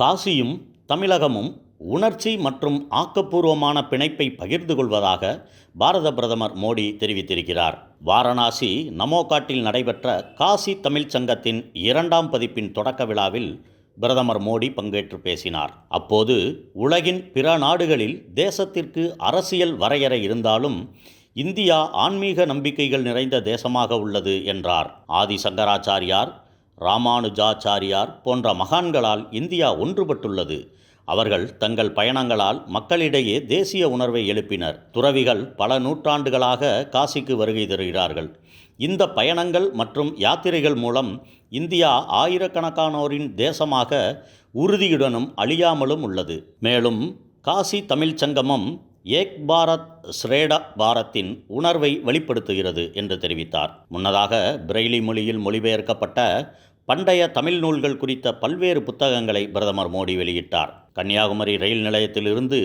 காசியும் தமிழகமும் உணர்ச்சி மற்றும் ஆக்கப்பூர்வமான பிணைப்பை பகிர்ந்து கொள்வதாக பாரத பிரதமர் மோடி தெரிவித்திருக்கிறார். வாரணாசி நமோகாட்டில் நடைபெற்ற காசி தமிழ் சங்கத்தின் இரண்டாம் பதிப்பின் தொடக்க விழாவில் பிரதமர் மோடி பங்கேற்று பேசினார். அப்போது உலகின் பிற நாடுகளில் தேசத்திற்கு அரசியல் வரையறை இருந்தாலும் இந்தியா ஆன்மீக நம்பிக்கைகள் நிறைந்த தேசமாக உள்ளது என்றார். ஆதி சங்கராச்சாரியார் ராமானுஜாச்சாரியார் போன்ற மகான்களால் இந்தியா ஒன்றுபட்டுள்ளது. அவர்கள் தங்கள் பயணங்களால் மக்களிடையே தேசிய உணர்வை எழுப்பினர். துறவிகள் பல நூற்றாண்டுகளாக காசிக்கு வருகை தருகிறார்கள். இந்த பயணங்கள் மற்றும் யாத்திரைகள் மூலம் இந்தியா ஆயிரக்கணக்கானோரின் தேசமாக உறுதியுடனும் அழியாமலும் உள்ளது. மேலும் காசி தமிழ்ச் சங்கமம் ஏக் பாரத் ஸ்ரேட பாரத்தின் உணர்வை வெளிப்படுத்துகிறது என்று தெரிவித்தார். முன்னதாக பிரெய்லி மொழியில் மொழிபெயர்க்கப்பட்ட பண்டைய தமிழ் நூல்கள் குறித்த பல்வேறு புத்தகங்களை பிரதமர் மோடி வெளியிட்டார். கன்னியாகுமரி ரயில் நிலையத்திலிருந்து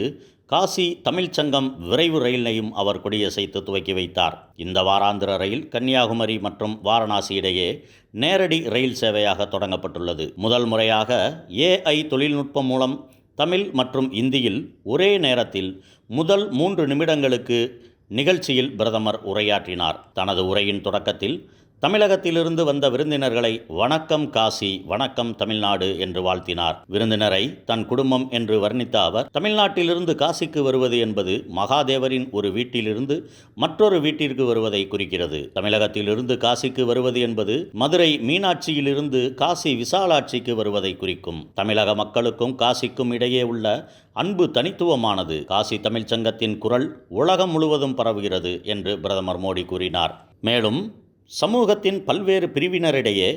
காசி தமிழ்ச் சங்கம் விரைவு ரயிலையும் அவர் கொடியசைத்து துவக்கி வைத்தார். இந்த வாராந்திர ரயில் கன்னியாகுமரி மற்றும் வாரணாசி இடையே நேரடி ரயில் சேவையாக தொடங்கப்பட்டுள்ளது. முதல் முறையாக ஏஐ தொழில்நுட்பம் மூலம் தமிழ் மற்றும் இந்தியில் ஒரே நேரத்தில் முதல் மூன்று நிமிடங்களுக்கு நிகழ்ச்சியில் பிரதமர் உரையாற்றினார். தனது உரையின் தொடக்கத்தில் தமிழகத்திலிருந்து வந்த விருந்தினர்களை வணக்கம் காசி வணக்கம் தமிழ்நாடு என்று வாழ்த்தினார். விருந்தினரை தன் குடும்பம் என்று வர்ணித்த அவர் தமிழ்நாட்டிலிருந்து காசிக்கு வருவது என்பது மகாதேவரின் ஒரு வீட்டிலிருந்து மற்றொரு வீட்டிற்கு வருவதை குறிக்கிறது. தமிழகத்திலிருந்து காசிக்கு வருவது என்பது மதுரை மீனாட்சியிலிருந்து காசி விசாலாட்சிக்கு வருவதை குறிக்கும். தமிழக மக்களுக்கும் காசிக்கும் இடையே உள்ள அன்பு தனித்துவமானது. காசி தமிழ்ச் சங்கத்தின் குரல் உலகம் முழுவதும் பரவுகிறது என்று பிரதமர் மோடி கூறினார். மேலும் சமூகத்தின் பல்வேறு பிரிவினரிடையே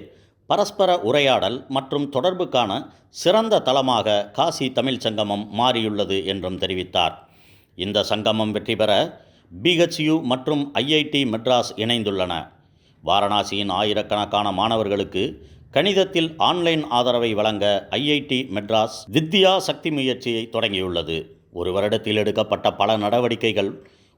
பரஸ்பர உரையாடல் மற்றும் தொடர்புக்கான சிறந்த தளமாக காசி தமிழ் சங்கமம் மாறியுள்ளது என்றும் தெரிவித்தார். இந்த சங்கமம் வெற்றி பெற பிஹெச்யு மற்றும் ஐஐடி மெட்ராஸ் இணைந்துள்ளன. வாரணாசியின் ஆயிரக்கணக்கான மாணவர்களுக்கு கணிதத்தில் ஆன்லைன் ஆதரவை வழங்க ஐஐடி மெட்ராஸ் வித்யா சக்தி முயற்சியை தொடங்கியுள்ளது. ஒரு வருடத்தில் எடுக்கப்பட்ட பல நடவடிக்கைகள்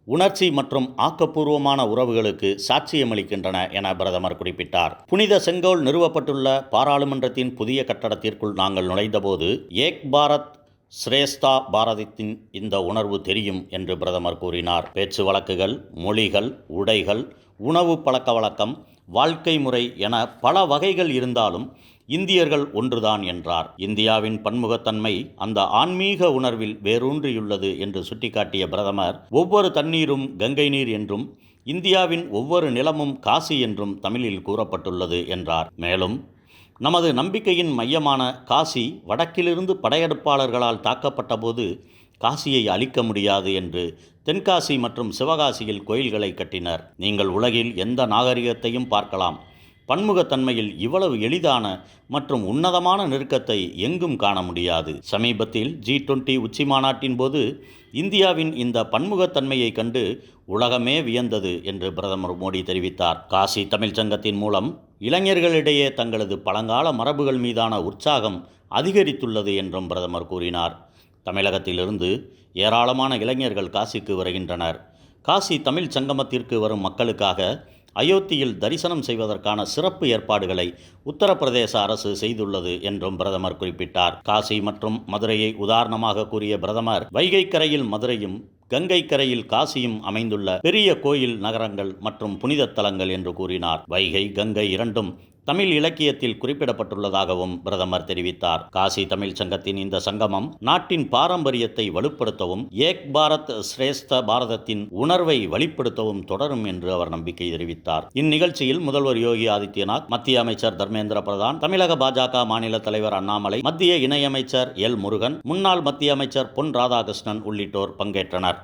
உணர்ச்சி மற்றும் ஆக்கப்பூர்வமான உறவுகளுக்கு சாட்சியமளிக்கின்றன என பிரதமர் குறிப்பிட்டார். புனித செங்கோல் நிறுவப்பட்டுள்ள பாராளுமன்றத்தின் புதிய கட்டடத்திற்குள் நாங்கள் நுழைந்தபோது ஏக் பாரத் ஸ்ரேஷ்தா பாரதத்தின் இந்த உணர்வு தெரியும் என்று பிரதமர் கூறினார். பேச்சு வழக்குகள் மொழிகள் உடைகள் உணவு பழக்க வழக்கம் வாழ்க்கை முறை என பல வகைகள் இருந்தாலும் இந்தியர்கள் ஒன்றுதான் என்றார். இந்தியாவின் பன்முகத்தன்மை அந்த ஆன்மீக உணர்வில் வேரூன்றியுள்ளது என்று சுட்டிக்காட்டிய பிரதமர் ஒவ்வொரு தண்ணீரும் கங்கை நீர் என்றும் இந்தியாவின் ஒவ்வொரு நிலமும் காசி என்றும் தமிழில் கூறப்பட்டுள்ளது என்றார். மேலும் நமது நம்பிக்கையின் மையமான காசி வடக்கிலிருந்து படையெடுப்பாளர்களால் தாக்கப்பட்டபோது காசியை அழிக்க முடியாது என்று தென்காசி மற்றும் சிவகாசியில் கோயில்களை கட்டினர். நீங்கள் உலகில் எந்த நாகரிகத்தையும் பார்க்கலாம். பன்முகத்தன்மையில் இவ்வளவு எளிதான மற்றும் உன்னதமான நெருக்கத்தை எங்கும் காண முடியாது. சமீபத்தில் ஜி டுவெண்ட்டி உச்சி மாநாட்டின் போது இந்தியாவின் இந்த பன்முகத்தன்மையை கண்டு உலகமே வியந்தது என்று பிரதமர் மோடி தெரிவித்தார். காசி தமிழ்ச் சங்கத்தின் மூலம் இளைஞர்களிடையே தங்களது பழங்கால மரபுகள் மீதான உற்சாகம் அதிகரித்துள்ளது என்றும் பிரதமர் கூறினார். தமிழகத்திலிருந்து ஏராளமான இளைஞர்கள் காசிக்கு வருகின்றனர். காசி தமிழ் சங்கமத்திற்கு வரும் மக்களுக்காக அயோத்தியில் தரிசனம் செய்வதற்கான சிறப்பு ஏற்பாடுகளை உத்தரப்பிரதேச அரசு செய்துள்ளது என்றும் பிரதமர் குறிப்பிட்டார். காசி மற்றும் மதுரையை உதாரணமாக கூறிய பிரதமர் வைகை கரையில் மதுரையும் கங்கை கரையில் காசியும் அமைந்துள்ள பெரிய கோயில் நகரங்கள் மற்றும் புனித தலங்கள் என்று கூறினார். வைகை கங்கை இரண்டும் தமிழ் இலக்கியத்தில் குறிப்பிடப்பட்டுள்ளதாகவும் பிரதமர் தெரிவித்தார். காசி தமிழ் சங்கத்தின் இந்த சங்கமம் நாட்டின் பாரம்பரியத்தை வலுப்படுத்தவும் ஏக் பாரத் சிரேஷ்ட பாரதத்தின் உணர்வை வலுப்படுத்தவும் தொடரும் என்று அவர் நம்பிக்கை தெரிவித்தார். இந்நிகழ்ச்சியில் முதல்வர் யோகி ஆதித்யநாத் மத்திய அமைச்சர் தர்மேந்திர பிரதான் தமிழக பாஜக மாநில தலைவர் அண்ணாமலை மத்திய இணையமைச்சர் எல் முருகன் முன்னாள் மத்திய அமைச்சர் பொன் ராதாகிருஷ்ணன் உள்ளிட்டோர் பங்கேற்றனர்.